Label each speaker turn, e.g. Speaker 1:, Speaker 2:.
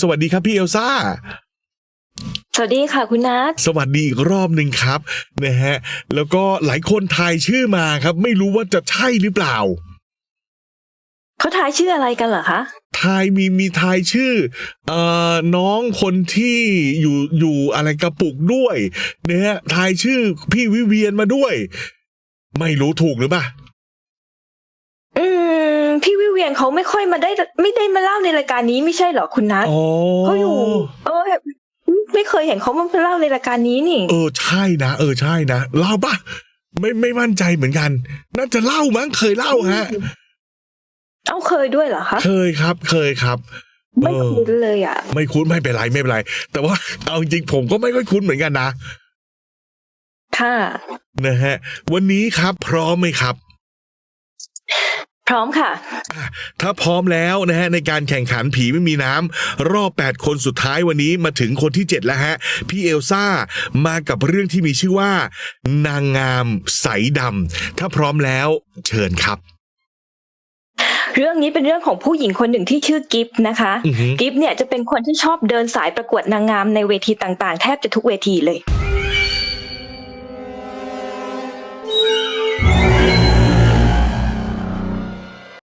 Speaker 1: สวัสดีครับพี่เอลซ่า
Speaker 2: สวัสดีค่ะคุณนัท
Speaker 1: สวัสดีอีกรอบหนึ่งครับนะฮะ แล้วก็หลายคนทายชื่อมาครับ ไม่รู้ว่าจะใช่หรือเปล่า
Speaker 2: เขาทายชื่ออะไรกันเหรอคะ
Speaker 1: ทายมีมีทายชื่อเอ่อน้องคนที่อยู่อยู่อะไรกระปุกด้วยนะฮะทายชื่อพี่วิเวียนมาด้วย ไม่รู้ถูกหรือเปล่า
Speaker 2: อืมพี่ วิเวียนเขาไม่ค่อยมาได้ ไม่ได้มาเล่าในรายการนี้ไม่ใช่เหรอคุณนัท
Speaker 1: อ๋อ
Speaker 2: เขาอยู่ เออไม่เคยเห็นเขามาเล่าในรายการนี้นี่
Speaker 1: เออใช่นะเออใช่นะเล่าปะไม่ไม่มั่นใจเหมือนกัน น่าจะเล่ามั้งเคยเล่าฮะ
Speaker 2: เอ้าเคยด้วยเหรอคะ
Speaker 1: เคยครับ เคยครับ
Speaker 2: ไม่
Speaker 1: เออ
Speaker 2: คุ้นเลยอะ
Speaker 1: ไม่คุ้นไม่เป็นไรไม่เป็นไร แต่ว่าเอาจริงๆผมก็ไม่ค่อยคุ้นเหมือนกันนะ
Speaker 2: ค่ะ
Speaker 1: นะฮะ วันนี้ครับ พร้อมไหมครับ
Speaker 2: พร้อมค่ะ
Speaker 1: ถ้าพร้อมแล้วนะฮะในการแข่งขันผีไม่มีน้ำรอบ 8 คนสุดท้ายวันนี้มาถึงคนที่ 7 แล้วฮะ พี่เอลซ่ามากับเรื่องที่มีชื่อว่า นางงามใสดำถ้าพร้อมแล้วเชิญครับ
Speaker 2: เรื่องนี้เป็นเรื่องของผู้หญิงคนหนึ่งที่ชื่อกิฟต์นะคะ
Speaker 1: อือหือ
Speaker 2: กิฟต์เนี่ยจะเป็นคนที่ชอบเดินสายประกวดนางงามในเวทีต่างๆ แทบจะทุกเวทีเลย